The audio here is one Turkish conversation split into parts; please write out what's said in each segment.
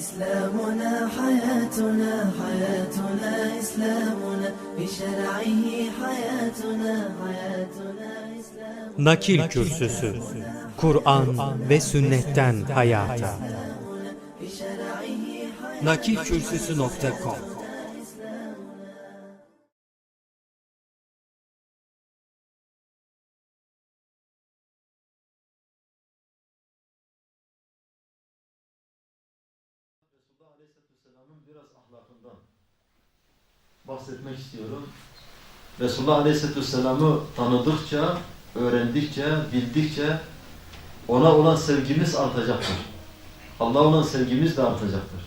إسلامنا حياتنا حياتنا إسلامنا بشرعه حياتنا حياتنا إسلامنا Nakil Kürsüsü Kur'an ve Sünnetten Hayata Nakilkürsüsü.com bahsetmek istiyorum. Resulullah Aleyhisselatü Vesselam'ı tanıdıkça, öğrendikçe, bildikçe ona olan sevgimiz artacaktır. Allah'a olan sevgimiz de artacaktır.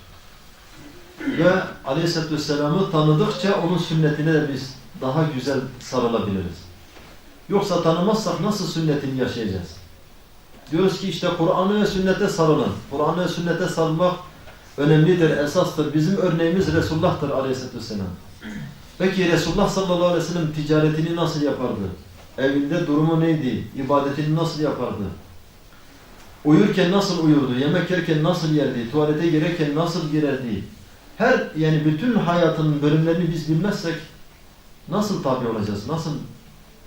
Ve Aleyhisselatü Vesselam'ı tanıdıkça onun sünnetine de biz daha güzel sarılabiliriz. Yoksa tanımazsak nasıl sünnetini yaşayacağız? Diyoruz ki işte Kur'an'a ve sünnete sarılın. Kur'an'a ve sünnete sarılmak önemlidir, esastır. Bizim örneğimiz Resulullah'tır aleyhissalatü vesselam. Peki Resulullah sallallahu aleyhi ve sellem ticaretini nasıl yapardı? Evinde durumu neydi? İbadetini nasıl yapardı? Uyurken nasıl uyurdu? Yemek yerken nasıl yerdi? Tuvalete girerken nasıl girerdi? Her yani bütün hayatının bölümlerini biz bilmezsek nasıl tabi olacağız? Nasıl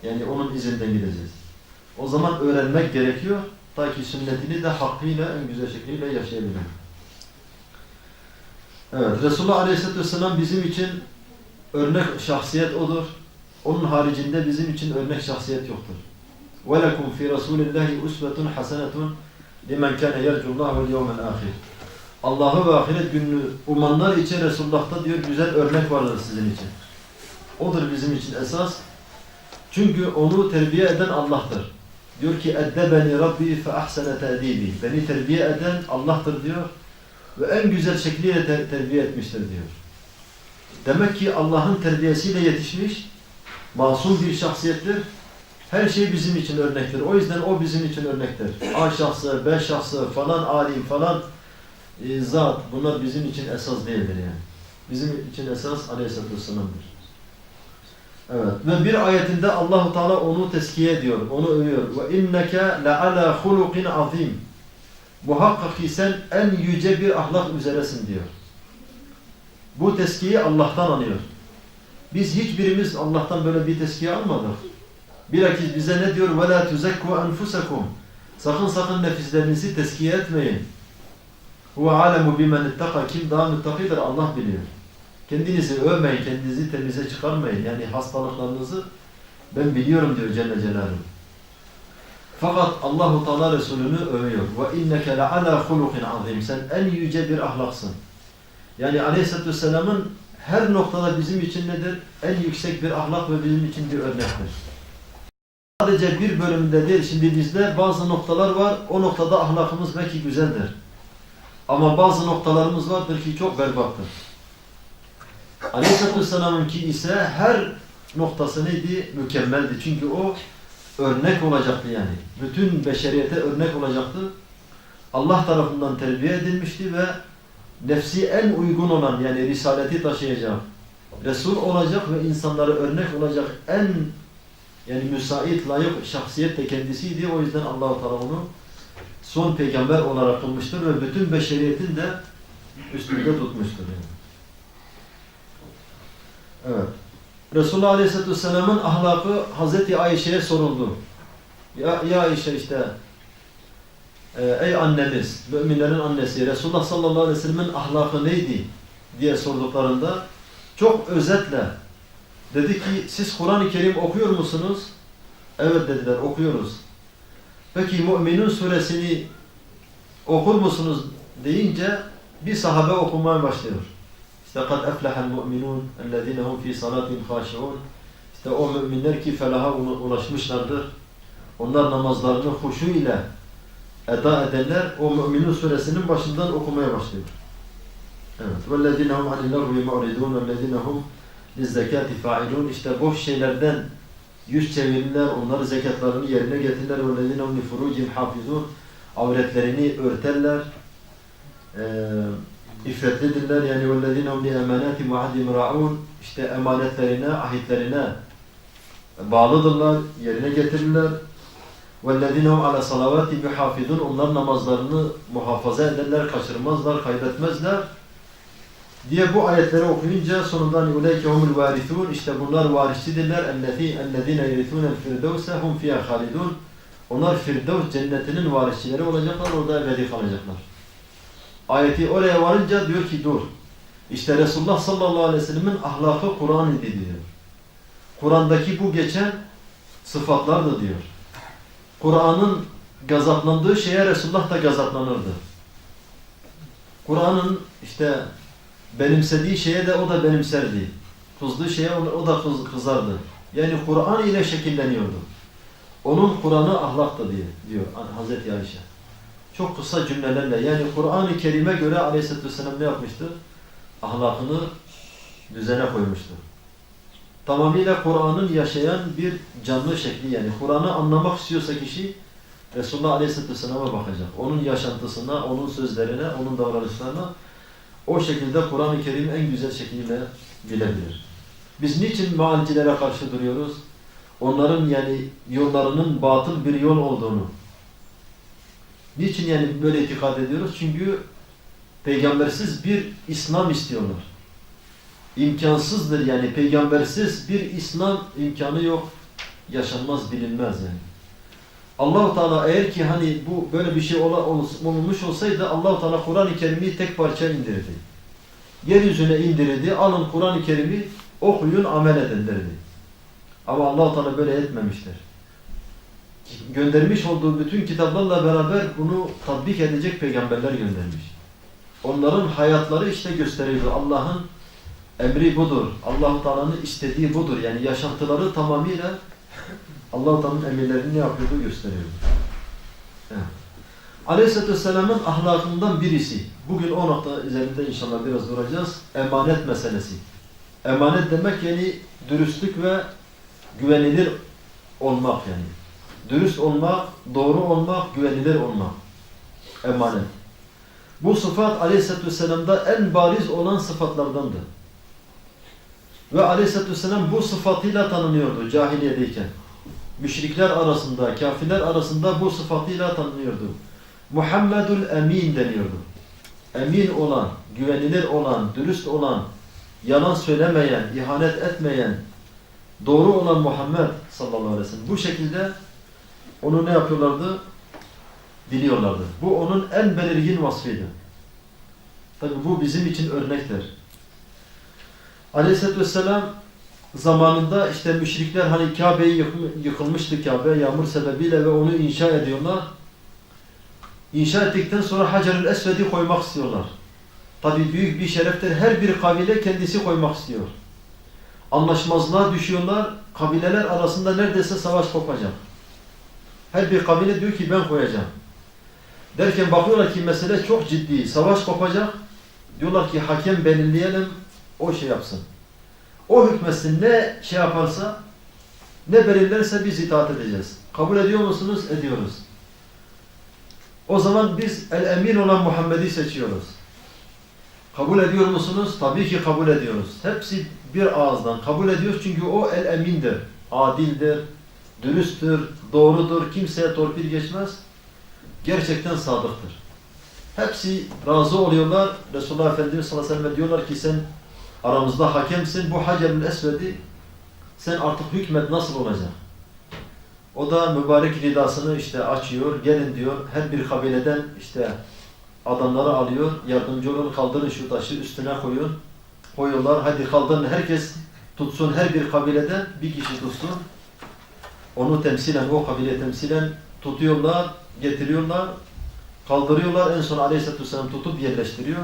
yani onun izinden gideceğiz? O zaman öğrenmek gerekiyor ta ki sünnetini de hakkıyla en güzel şekilde yaşayabilelim. Evet, Resulullah Aleyhisselatü Vesselam bizim için örnek şahsiyet odur. Onun haricinde bizim için örnek şahsiyet yoktur. وَلَكُمْ فِي رَسُولِ اللّٰهِ اُسْوَةٌ حَسَنَةٌ لِمَنْ كَانَ يَرْجُ اللّٰهَ وَالْيَوْمَ الْآخِرِ Allah'ı ve ahiret gününü umanlar için Resulullah'ta diyor güzel örnek vardır sizin için. Odur bizim için esas. Çünkü onu terbiye eden Allah'tır. Diyor ki اَدَّبَنِ رَبِّي فَأَحْسَنَ تَأْدِيبِ Beni terbiye eden Allah'tır diyor ve en güzel şekliyle ter- terbiye etmiştir diyor. Demek ki Allah'ın terbiyesiyle yetişmiş, masum bir şahsiyettir. Her şey bizim için örnektir. O yüzden o bizim için örnektir. A şahsı, B şahsı, falan alim, falan e, zat bunlar bizim için esas değildir yani. Bizim için esas Aleyhisselatü Vesselam'dır. Evet. Ve bir ayetinde Allahu Teala onu teskiye ediyor, onu övüyor. Ve inneke le'ala hulukin azim. Muhakkak ki sen en yüce bir ahlak üzeresin diyor. Bu teskiyi Allah'tan alıyor. Biz hiçbirimiz Allah'tan böyle bir teskiye almadık. Bilakis bize ne diyor? وَلَا تُزَكُّوا أَنْفُسَكُمْ Sakın sakın nefislerinizi teskiye etmeyin. هُوَ عَلَمُ بِمَنِ اتَّقَى Kim daha müttakidir Allah biliyor. Kendinizi övmeyin, kendinizi temize çıkarmayın. Yani hastalıklarınızı ben biliyorum diyor Celle Celaluhu. Fakat Allahu Teala Resulünü övüyor. Ve inneke le'ala hulukin azim. Sen en yüce bir ahlaksın. Yani Aleyhisselatü Vesselam'ın her noktada bizim için nedir? En yüksek bir ahlak ve bizim için bir örnektir. Sadece bir bölümünde değil. Şimdi bizde bazı noktalar var. O noktada ahlakımız belki güzeldir. Ama bazı noktalarımız vardır ki çok berbattır. Aleyhisselatü Vesselam'ınki ise her noktası neydi? Mükemmeldi. Çünkü o örnek olacaktı yani. Bütün beşeriyete örnek olacaktı. Allah tarafından terbiye edilmişti ve nefsi en uygun olan yani risaleti taşıyacak, Resul olacak ve insanlara örnek olacak en yani müsait, layık şahsiyet de kendisiydi. O yüzden Allah-u Teala onu son peygamber olarak kılmıştır ve bütün beşeriyetin de üstünde tutmuştur. Yani. Evet. Resulullah Aleyhisselatü Vesselam'ın ahlakı Hazreti Ayşe'ye soruldu. Ya, ya Ayşe işte ey annemiz, müminlerin annesi Resulullah sallallahu aleyhi ve sellem'in ahlakı neydi diye sorduklarında çok özetle dedi ki siz Kur'an-ı Kerim okuyor musunuz? Evet dediler okuyoruz. Peki Müminun suresini okur musunuz deyince bir sahabe okumaya başlıyor. İşte kad eflehel mu'minun ellezine hum fi salatin haşiun. İşte o müminler ki felaha ulaşmışlardır. Onlar namazlarını huşu ile eda edenler o Müminun suresinin başından okumaya başlıyor. Evet. وَالَّذِينَ هُمْ عَنِ اللَّغْوِ مُعْرِدُونَ وَالَّذِينَ هُمْ لِلزَّكَاتِ فَاِلُونَ İşte boş şeylerden yüz çevirirler, onları zekatlarını yerine getirirler. وَالَّذِينَ هُمْ لِفُرُوجِمْ حَافِظُونَ Avretlerini örterler. Ee, İffetlidirler yani وَالَّذِينَ هُمْ لِأَمَانَاتِ مُعَدِمْ رَعُونَ İşte emanetlerine, ahitlerine bağlıdırlar, yerine getirirler. وَالَّذِينَ هُمْ عَلَى صَلَوَاتِ يُحَافِظُونَ Onlar namazlarını muhafaza ederler, kaçırmazlar, kaybetmezler. Diye bu ayetleri okuyunca sonundan اُلَيْكَ هُمُ الْوَارِثُونَ İşte bunlar varisçidirler. اَلَّذ۪ينَ يَرِثُونَ الْفِرْدَوْسَ هُمْ فِيهَا خَالِدُونَ Onlar Firdevs cennetinin varisçileri olacaklar, orada ebedi kalacaklar. Ayeti oraya varınca diyor ki dur. İşte Resulullah sallallahu aleyhi ve sellemin ahlakı Kur'an idi diyor. Kur'an'daki bu geçen sıfatlar da diyor. Kur'an'ın gazaplandığı şeye Resulullah da gazaplanırdı. Kur'an'ın işte benimsediği şeye de o da benimserdi. Kızdığı şeye o da kız, kızardı. Yani Kur'an ile şekilleniyordu. Onun Kur'an'ı ahlaktı diye diyor Hazreti Ayşe. Çok kısa cümlelerle yani Kur'an-ı Kerim'e göre Aleyhisselatü Vesselam ne yapmıştı? Ahlakını düzene koymuştu. Tamamıyla Kur'an'ın yaşayan bir canlı şekli yani Kur'an'ı anlamak istiyorsa kişi Resulullah Aleyhisselatü Vesselam'a bakacak. Onun yaşantısına, onun sözlerine, onun davranışlarına o şekilde Kur'an-ı Kerim en güzel şekliyle bilebilir. Biz niçin mealcilere karşı duruyoruz? Onların yani yollarının batıl bir yol olduğunu. Niçin yani böyle itikad ediyoruz? Çünkü peygambersiz bir İslam istiyorlar. İmkansızdır yani peygambersiz bir İslam imkanı yok. Yaşanmaz bilinmez yani. Allahu Teala eğer ki hani bu böyle bir şey olmuş olsaydı Allahu Teala Kur'an-ı Kerim'i tek parça indirdi. Yeryüzüne indirirdi. Alın Kur'an-ı Kerim'i okuyun, amel edin derdi. Ama Allahu Teala böyle etmemiştir. Göndermiş olduğu bütün kitaplarla beraber bunu tatbik edecek peygamberler göndermiş. Onların hayatları işte gösteriyor. Allah'ın emri budur. Allahu Teala'nın istediği budur. Yani yaşantıları tamamıyla Allah-u Teala'nın emirlerini ne yapıyordu gösteriyordu. Evet. Aleyhisselatü Vesselam'ın ahlakından birisi. Bugün o nokta üzerinde inşallah biraz duracağız. Emanet meselesi. Emanet demek yani dürüstlük ve güvenilir olmak yani. Dürüst olmak, doğru olmak, güvenilir olmak. Emanet. Bu sıfat Aleyhisselatü Vesselam'da en bariz olan sıfatlardandı. Ve Aleyhisselatü Vesselam bu sıfatıyla tanınıyordu cahiliyedeyken. Müşrikler arasında, kafirler arasında bu sıfatıyla tanınıyordu. Muhammedül Emin deniyordu. Emin olan, güvenilir olan, dürüst olan, yalan söylemeyen, ihanet etmeyen, doğru olan Muhammed sallallahu aleyhi ve sellem. Bu şekilde onu ne yapıyorlardı? Biliyorlardı. Bu onun en belirgin vasfıydı. Tabi bu bizim için örnektir. Aleyhisselatü Vesselam zamanında işte müşrikler hani Kabe'yi yıkılmıştı Kabe yağmur sebebiyle ve onu inşa ediyorlar. İnşa ettikten sonra Hacer-ül Esved'i koymak istiyorlar. Tabi büyük bir şereftir. Her bir kabile kendisi koymak istiyor. Anlaşmazlığa düşüyorlar. Kabileler arasında neredeyse savaş kopacak. Her bir kabile diyor ki ben koyacağım. Derken bakıyorlar ki mesele çok ciddi. Savaş kopacak. Diyorlar ki hakem belirleyelim. O şey yapsın. O hükmetsin ne şey yaparsa ne belirlerse biz itaat edeceğiz. Kabul ediyor musunuz? Ediyoruz. O zaman biz el emin olan Muhammed'i seçiyoruz. Kabul ediyor musunuz? Tabii ki kabul ediyoruz. Hepsi bir ağızdan kabul ediyor çünkü o el emindir. Adildir, dürüsttür, doğrudur, kimseye torpil geçmez. Gerçekten sadıktır. Hepsi razı oluyorlar. Resulullah Efendimiz sallallahu aleyhi ve sellem diyorlar ki sen aramızda hakemsin. Bu Hacerül Esved'i sen artık hükmet nasıl olacak? O da mübarek ridasını işte açıyor. Gelin diyor. Her bir kabileden işte adamları alıyor. Yardımcı olun kaldırın şu taşı üstüne koyun. Koyuyorlar. Hadi kaldırın. Herkes tutsun. Her bir kabileden bir kişi tutsun. Onu temsilen, o kabile temsilen tutuyorlar, getiriyorlar, kaldırıyorlar. En son Aleyhisselatü Vesselam tutup yerleştiriyor.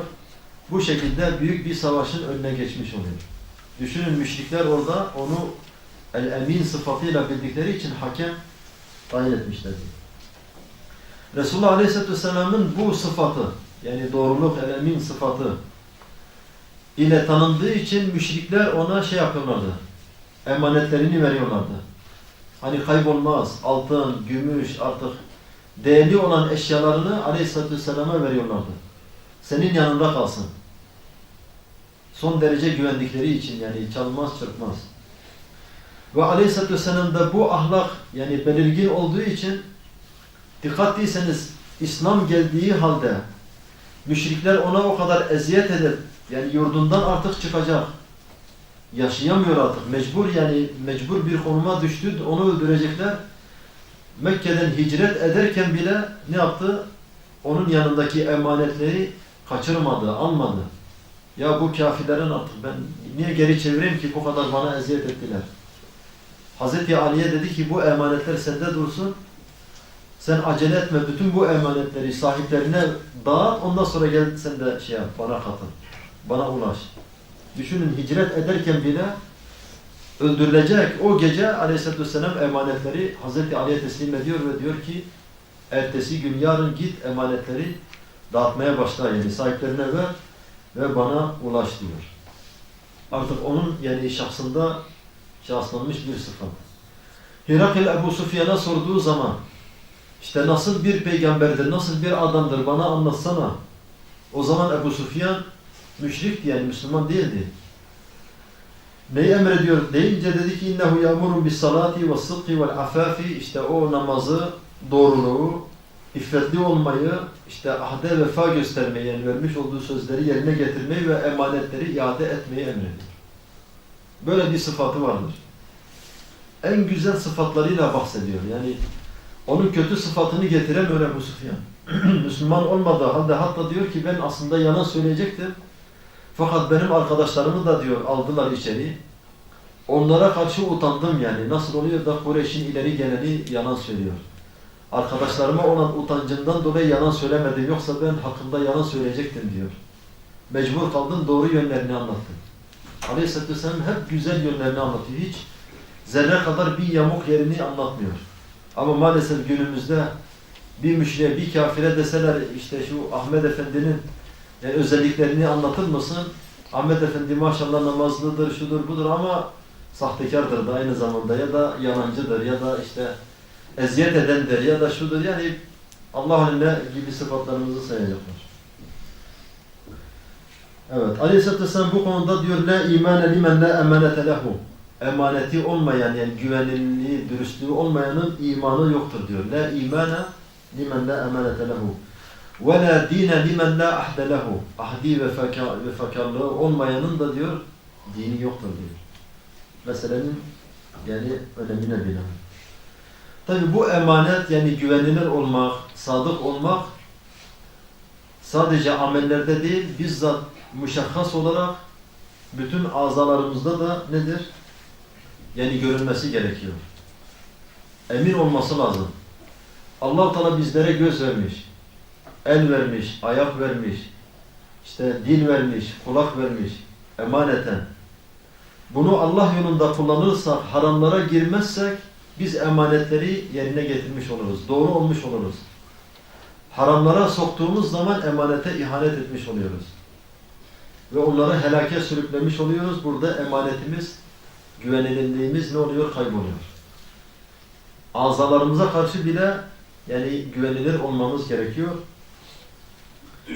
Bu şekilde büyük bir savaşın önüne geçmiş oluyor. Düşünün müşrikler orada onu el-emin sıfatıyla bildikleri için hakem tayin etmişlerdi. Resulullah Aleyhisselatü Vesselam'ın bu sıfatı yani doğruluk el-emin sıfatı ile tanındığı için müşrikler ona şey yapıyorlardı. Emanetlerini veriyorlardı. Hani kaybolmaz, altın, gümüş artık değerli olan eşyalarını Aleyhisselatü Vesselam'a veriyorlardı. Senin yanında kalsın. Son derece güvendikleri için yani çalmaz çırpmaz. Ve Aleyhisselatü Vesselam da bu ahlak yani belirgin olduğu için dikkat değilseniz İslam geldiği halde müşrikler ona o kadar eziyet edip yani yurdundan artık çıkacak. Yaşayamıyor artık. Mecbur yani mecbur bir konuma düştü. Onu öldürecekler. Mekke'den hicret ederken bile ne yaptı? Onun yanındaki emanetleri kaçırmadı, almadı. Ya bu kafirlerin artık ben niye geri çevireyim ki bu kadar bana eziyet ettiler. Hazreti Ali'ye dedi ki bu emanetler sende dursun. Sen acele etme. Bütün bu emanetleri sahiplerine dağıt. Ondan sonra gel sen de şey yap, bana katıl. Bana ulaş. Düşünün hicret ederken bile öldürülecek o gece aleyhissalatü vesselam emanetleri Hazreti Ali'ye teslim ediyor ve diyor ki ertesi gün yarın git emanetleri dağıtmaya başla yani sahiplerine ver ve bana ulaş diyor. Artık onun yani şahsında şahslanmış bir sıfat. Hirakl Ebu Sufyan'a sorduğu zaman işte nasıl bir peygamberdir, nasıl bir adamdır bana anlatsana. O zaman Ebu Sufyan müşrikti yani Müslüman değildi. Neyi emrediyor deyince dedi ki innehu ya'muru bis salati ve sıdki vel afafi işte o namazı, doğruluğu, iffetli olmayı, işte ahde vefa göstermeyi yani vermiş olduğu sözleri yerine getirmeyi ve emanetleri iade etmeyi emrediyor. Böyle bir sıfatı vardır. En güzel sıfatlarıyla bahsediyor. Yani onun kötü sıfatını getiren öyle bu Sufyan. Müslüman olmadığı halde hatta diyor ki ben aslında yalan söyleyecektim. Fakat benim arkadaşlarımı da diyor aldılar içeri. Onlara karşı utandım yani. Nasıl oluyor da Kureyş'in ileri geleni yalan söylüyor. Arkadaşlarıma olan utancımdan dolayı yalan söylemedim. Yoksa ben hakkında yalan söyleyecektim diyor. Mecbur kaldım doğru yönlerini anlattım. Aleyhisselatü Vesselam hep güzel yönlerini anlatıyor. Hiç zerre kadar bir yamuk yerini anlatmıyor. Ama maalesef günümüzde bir müşriye, bir kafire deseler işte şu Ahmet Efendi'nin yani özelliklerini anlatır mısın? Ahmet Efendi maşallah namazlıdır, şudur budur ama sahtekardır da aynı zamanda ya da yalancıdır ya da işte eziyet edendir ya da şudur yani Allah önüne gibi sıfatlarımızı sayacaklar. Evet. Aleyhisselatü Vesselam bu konuda diyor la imane limen la emanete lehu. Emaneti olmayan yani güvenilirliği, dürüstlüğü olmayanın imanı yoktur diyor. La imane limen la emanete lehu. Ve la dine limen la ahde lehu. Ahdi ve feka- ve fakarlığı olmayanın da diyor dini yoktur diyor. Meselenin yani önemine binaen. Tabi bu emanet yani güvenilir olmak, sadık olmak sadece amellerde değil bizzat müşahhas olarak bütün azalarımızda da nedir? Yani görünmesi gerekiyor. Emin olması lazım. allah Teala bizlere göz vermiş, el vermiş, ayak vermiş, işte dil vermiş, kulak vermiş, emaneten. Bunu Allah yolunda kullanırsak, haramlara girmezsek biz emanetleri yerine getirmiş oluruz. Doğru olmuş oluruz. Haramlara soktuğumuz zaman emanete ihanet etmiş oluyoruz. Ve onları helake sürüklemiş oluyoruz. Burada emanetimiz, güvenilirliğimiz ne oluyor? Kayboluyor. Azalarımıza karşı bile yani güvenilir olmamız gerekiyor.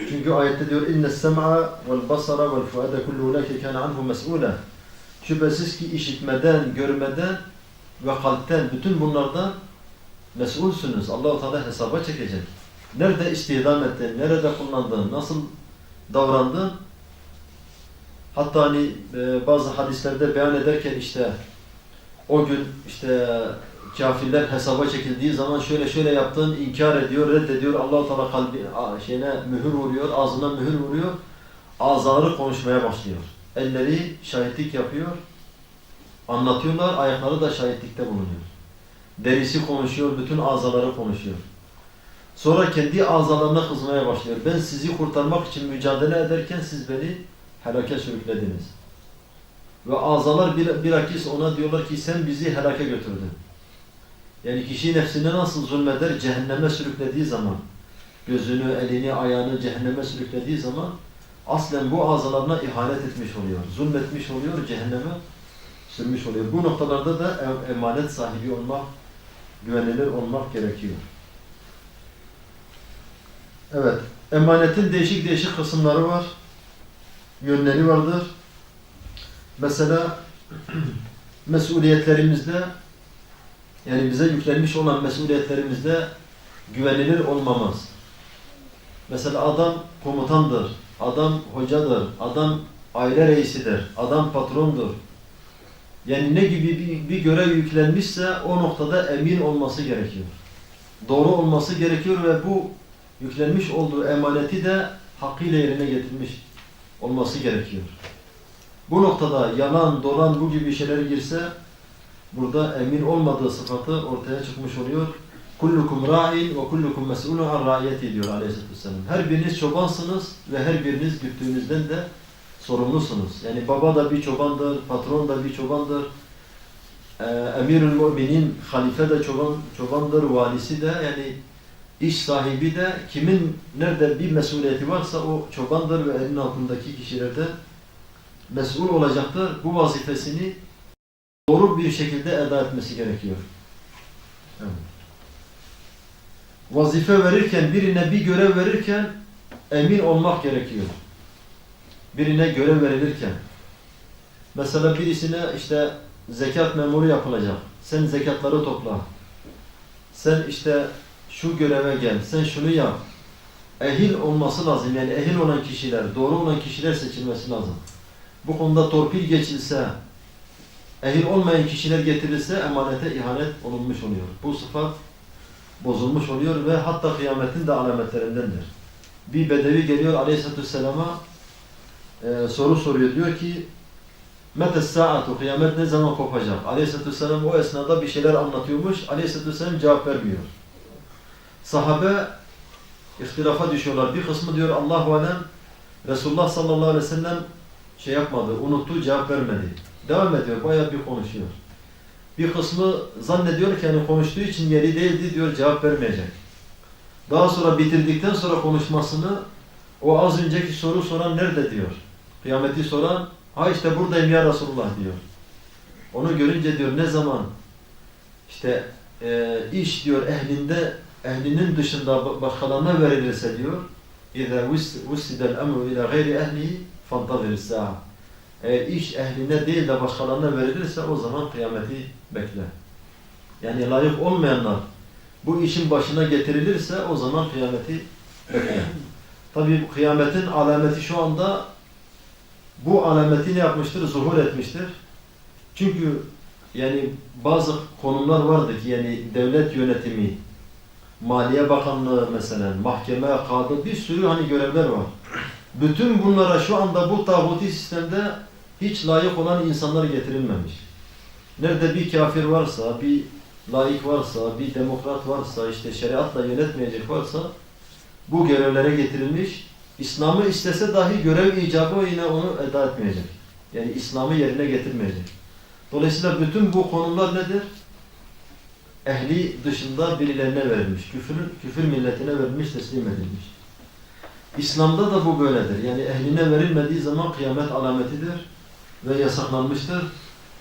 Çünkü ayette diyor inne sem'a vel basara vel fuade kullu ulake kana anhu mes'ula. Şüphesiz ki işitmeden, görmeden ve kalpten bütün bunlardan mesulsünüz. Allah-u Teala hesaba çekecek. Nerede istihdam ettin, nerede kullandın, nasıl davrandın? Hatta hani e, bazı hadislerde beyan ederken işte o gün işte kafirler hesaba çekildiği zaman şöyle şöyle yaptın, inkar ediyor, reddediyor. Allah-u Teala kalbi şeyine mühür vuruyor, ağzına mühür vuruyor. Ağızları konuşmaya başlıyor. Elleri şahitlik yapıyor. Anlatıyorlar, ayakları da şahitlikte bulunuyor. Derisi konuşuyor, bütün azaları konuşuyor. Sonra kendi azalarına kızmaya başlıyor. Ben sizi kurtarmak için mücadele ederken siz beni helake sürüklediniz. Ve azalar bir, bilakis ona diyorlar ki sen bizi helake götürdün. Yani kişi nefsine nasıl zulmeder, cehenneme sürüklediği zaman, gözünü, elini, ayağını cehenneme sürüklediği zaman aslen bu azalarına ihanet etmiş oluyor. Zulmetmiş oluyor, cehenneme sürmüş oluyor. Bu noktalarda da em- emanet sahibi olmak, güvenilir olmak gerekiyor. Evet, emanetin değişik değişik kısımları var. Yönleri vardır. Mesela mesuliyetlerimizde yani bize yüklenmiş olan mesuliyetlerimizde güvenilir olmamız. Mesela adam komutandır, adam hocadır, adam aile reisidir, adam patrondur. Yani ne gibi bir, bir görev yüklenmişse o noktada emin olması gerekiyor. Doğru olması gerekiyor ve bu yüklenmiş olduğu emaneti de hakkıyla yerine getirmiş olması gerekiyor. Bu noktada yalan, dolan bu gibi şeyler girse burada emin olmadığı sıfatı ortaya çıkmış oluyor. Kullukum ra'in ve kullukum mes'ulun an ra'iyeti diyor Aleyhisselatü Vesselam. Her biriniz çobansınız ve her biriniz güttüğünüzden de sorumlusunuz. Yani baba da bir çobandır, patron da bir çobandır. Ee, Emirül Müminin halife de çoban, çobandır, valisi de yani iş sahibi de kimin nerede bir mesuliyeti varsa o çobandır ve elin altındaki kişilerde mesul olacaktır. Bu vazifesini doğru bir şekilde eda etmesi gerekiyor. Evet. Vazife verirken, birine bir görev verirken emin olmak gerekiyor. Birine görev verilirken. Mesela birisine işte zekat memuru yapılacak. Sen zekatları topla. Sen işte şu göreve gel, sen şunu yap. Ehil olması lazım. Yani ehil olan kişiler, doğru olan kişiler seçilmesi lazım. Bu konuda torpil geçilse, ehil olmayan kişiler getirilse emanete ihanet olunmuş oluyor. Bu sıfat bozulmuş oluyor ve hatta kıyametin de alametlerindendir. Bir bedevi geliyor aleyhissalatü e, soru soruyor. Diyor ki Metes saatu kıyamet ne zaman kopacak? Aleyhisselatü Vesselam o esnada bir şeyler anlatıyormuş. Aleyhisselatü Vesselam cevap vermiyor. Sahabe ihtilafa düşüyorlar. Bir kısmı diyor Allahu alem Resulullah sallallahu aleyhi ve sellem şey yapmadı, unuttu, cevap vermedi. Devam ediyor, bayağı bir konuşuyor. Bir kısmı zannediyor ki yani konuştuğu için yeri değildi diyor, cevap vermeyecek. Daha sonra bitirdikten sonra konuşmasını o az önceki soru soran nerede diyor. Kıyameti soran Ha işte buradayım ya Resulullah diyor. Onu görünce diyor ne zaman işte e, iş diyor ehlinde ehlinin dışında başkalarına verilirse diyor اِذَا وُسِّدَ الْاَمْرُ اِلَى غَيْرِ اَهْلِهِ فَانْتَظِرِ السَّاعَ Eğer iş ehline değil de başkalarına verilirse o zaman kıyameti bekle. Yani layık olmayanlar bu işin başına getirilirse o zaman kıyameti bekle. Tabi kıyametin alameti şu anda bu alameti ne yapmıştır? Zuhur etmiştir. Çünkü yani bazı konumlar vardı ki yani devlet yönetimi, Maliye Bakanlığı mesela, mahkeme, kadı bir sürü hani görevler var. Bütün bunlara şu anda bu tağuti sistemde hiç layık olan insanlar getirilmemiş. Nerede bir kafir varsa, bir laik varsa, bir demokrat varsa, işte şeriatla yönetmeyecek varsa bu görevlere getirilmiş. İslam'ı istese dahi görev icabı yine onu eda etmeyecek. Yani İslam'ı yerine getirmeyecek. Dolayısıyla bütün bu konumlar nedir? Ehli dışında birilerine verilmiş. Küfür, küfür milletine verilmiş, teslim edilmiş. İslam'da da bu böyledir. Yani ehline verilmediği zaman kıyamet alametidir ve yasaklanmıştır.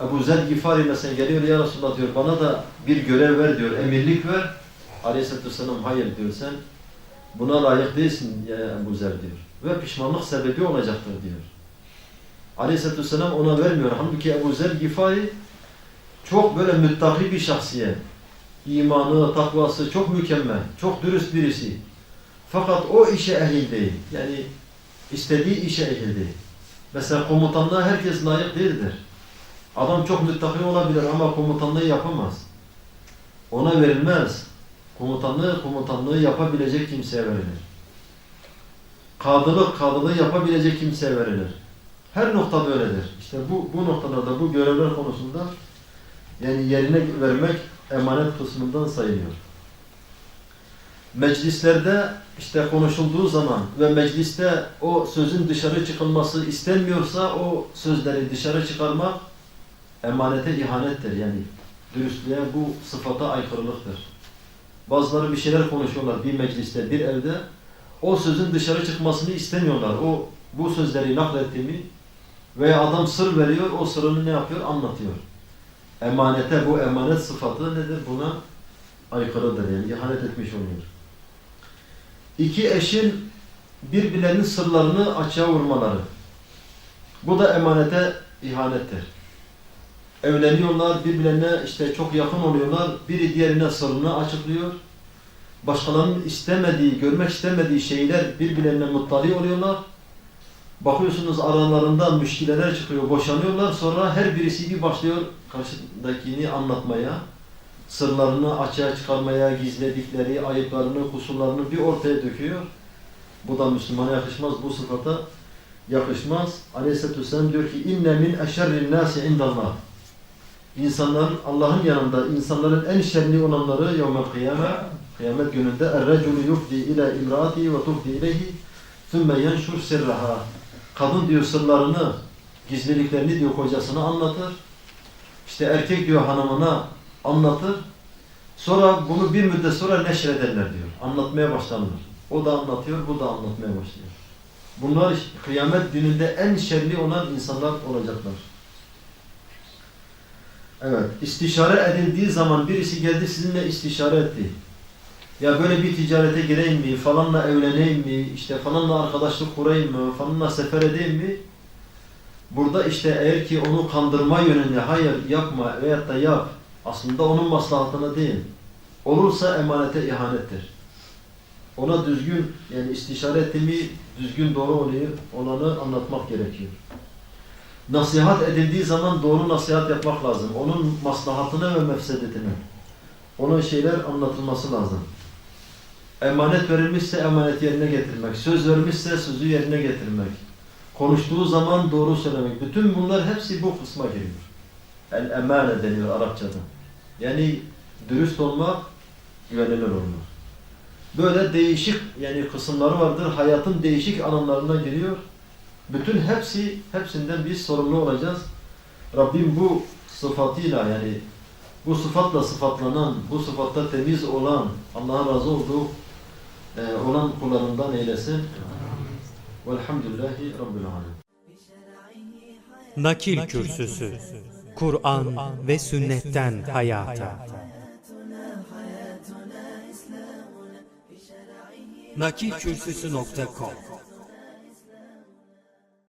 Ebu Zer Gifari mesela geliyor ya Resulullah diyor bana da bir görev ver diyor, emirlik ver. Aleyhisselatü Vesselam hayır diyor sen buna layık değilsin ya Ebu Zer diyor. Ve pişmanlık sebebi olacaktır diyor. Aleyhisselatü Vesselam ona vermiyor. Halbuki Ebu Zer Gifari çok böyle müttaki bir şahsiyet. İmanı, takvası çok mükemmel, çok dürüst birisi. Fakat o işe ehil değil. Yani istediği işe ehil değil. Mesela komutanlığa herkes layık değildir. Adam çok müttaki olabilir ama komutanlığı yapamaz. Ona verilmez. Komutanlığı, komutanlığı yapabilecek kimseye verilir. Kadılık, kadılığı yapabilecek kimseye verilir. Her nokta böyledir. İşte bu, bu noktalarda, bu görevler konusunda yani yerine vermek emanet kısmından sayılıyor. Meclislerde işte konuşulduğu zaman ve mecliste o sözün dışarı çıkılması istenmiyorsa o sözleri dışarı çıkarmak emanete ihanettir. Yani dürüstlüğe bu sıfata aykırılıktır. Bazıları bir şeyler konuşuyorlar bir mecliste, bir evde. O sözün dışarı çıkmasını istemiyorlar. O bu sözleri naklettiğimi veya adam sır veriyor, o sırrını ne yapıyor? Anlatıyor. Emanete, bu emanet sıfatı nedir? Buna aykırıdır yani ihanet etmiş oluyor. İki eşin birbirlerinin sırlarını açığa vurmaları. Bu da emanete ihanettir. Evleniyorlar, birbirlerine işte çok yakın oluyorlar. Biri diğerine sırrını açıklıyor. başkalarının istemediği, görmek istemediği şeyler birbirlerine muttali oluyorlar. Bakıyorsunuz aralarında müşkileler çıkıyor, boşanıyorlar. Sonra her birisi bir başlıyor karşıdakini anlatmaya, sırlarını açığa çıkarmaya, gizledikleri, ayıplarını, kusurlarını bir ortaya döküyor. Bu da Müslümana yakışmaz, bu sıfata yakışmaz. Aleyhisselatü Vesselam diyor ki inne min eşerril nasi indallah. İnsanların Allah'ın yanında insanların en şerli olanları yevmel kıyame kıyamet gününde er-reculu yufdi ila imraati ve tufdi ileyhi thumme yenşur sirraha. Kadın diyor sırlarını, gizliliklerini diyor kocasına anlatır. İşte erkek diyor hanımına anlatır. Sonra bunu bir müddet sonra neşrederler diyor. Anlatmaya başlanır. O da anlatıyor, bu da anlatmaya başlıyor. Bunlar kıyamet gününde en şerli olan insanlar olacaklar. Evet, istişare edildiği zaman birisi geldi sizinle istişare etti. Ya böyle bir ticarete gireyim mi, falanla evleneyim mi, işte falanla arkadaşlık kurayım mı, falanla sefer edeyim mi? Burada işte eğer ki onu kandırma yönünde hayır yapma veyahut da yap, aslında onun maslahatına değil. Olursa emanete ihanettir. Ona düzgün yani istişare etti mi düzgün doğru olanı anlatmak gerekiyor. Nasihat edildiği zaman doğru nasihat yapmak lazım. Onun maslahatına ve mefsedetine. Ona şeyler anlatılması lazım. Emanet verilmişse emanet yerine getirmek. Söz vermişse sözü yerine getirmek. Konuştuğu zaman doğru söylemek. Bütün bunlar hepsi bu kısma giriyor. El emane deniyor Arapçada. Yani dürüst olmak, güvenilir olmak. Böyle değişik yani kısımları vardır. Hayatın değişik alanlarına giriyor. Bütün hepsi, hepsinden biz sorumlu olacağız. Rabbim bu sıfatıyla yani bu sıfatla sıfatlanan, bu sıfatta temiz olan, Allah'ın razı olduğu e, olan kullarından eylesin. Velhamdülillahi Rabbil Alemin. Nakil Kürsüsü Kur'an ve sünnetten hayata nakilkürsüsü.com